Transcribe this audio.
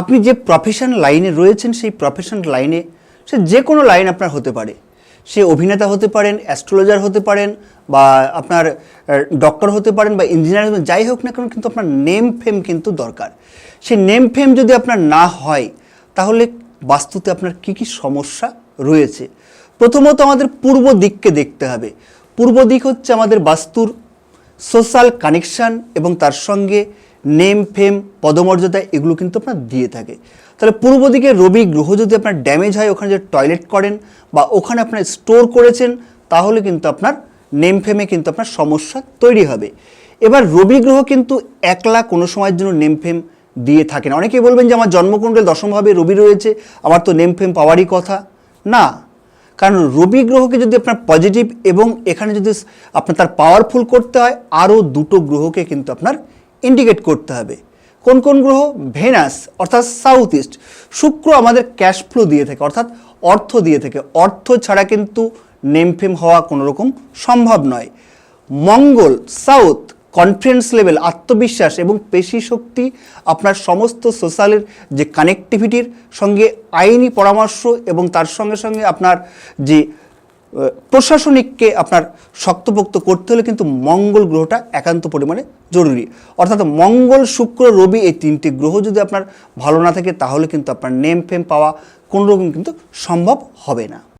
আপনি যে প্রফেশন লাইনে রয়েছেন, সেই প্রফেশন লাইনে সে যে কোনো লাইন আপনার হতে পারে। সে অভিনেতা হতে পারেন অ্যাস্ট্রোলজার হতে পারেন বা আপনার ডক্টর হতে পারেন বা ইঞ্জিনিয়ার হতে যাই হোক না কেন কিন্তু আপনার নেম ফেম কিন্তু দরকার। সেই নেম ফেম যদি আপনার না হয়, তাহলে বাস্তুতে আপনার কি কি সমস্যা রয়েছে? প্রথমত আমাদের পূর্ব দিককে দেখতে হবে। পূর্ব দিক হচ্ছে আমাদের বাস্তুর সোশ্যাল কানেকশান এবং তার সঙ্গে নেম, ফেম, পদমর্যাদা এগুলো কিন্তু আপনার দিয়ে থাকে। তাহলে পূর্ব দিকে রবি গ্রহ যদি আপনার ড্যামেজ হয়, ওখানে যদি টয়লেট করেন বা ওখানে আপনার স্টোর করেছেন, তাহলে কিন্তু আপনার নেম, ফেমে কিন্তু আপনার সমস্যা তৈরি হবে। এবার রবি গ্রহ কিন্তু একলা কোনো সময়ের জন্য নেম, ফেম দিয়ে থাকে না। অনেকেই বলবেন যে, আমার জন্মকুণ্ডলে দশমভাবে রবি রয়েছে, আমার তো নেম, ফেম পাওয়ারই কথা। না কারণ রবি গ্রহকে যদি আপনার পজিটিভ এবং এখানে যদি আপনার তার পাওয়ারফুল করতে হয়, আরও দুটো গ্রহকে কিন্তু আপনার ইন্ডিকেট করতে হবে। কোন কোন গ্রহ? ভেনাস অর্থাৎ সাউথ ইস্ট শুক্র আমাদের ক্যাশ ফ্লো দিয়ে থাকে, অর্থাৎ অর্থ দিয়ে থাকে। অর্থ ছাড়া কিন্তু নেমফেম হওয়া কোনো রকম সম্ভব নয়। মঙ্গল সাউথ কনফিডেন্স লেভেল আত্মবিশ্বাস এবং পেশি শক্তি আপনার সমস্ত সোশ্যালের যে কানেক্টিভিটির সঙ্গে আইনি পরামর্শ এবং তার সঙ্গে সঙ্গে আপনার যে প্রশাসনিককে আপনার শক্তপোক্ত করতে হলে কিন্তু মঙ্গল গ্রহটা একান্ত পরিমাণে জরুরি। অর্থাৎ মঙ্গল, শুক্র, রবি এই তিনটি গ্রহ যদি আপনার ভালো না থাকে তাহলে কিন্তু আপনার নেম ফেম পাওয়া কোনো রকম কিন্তু সম্ভব হবে না।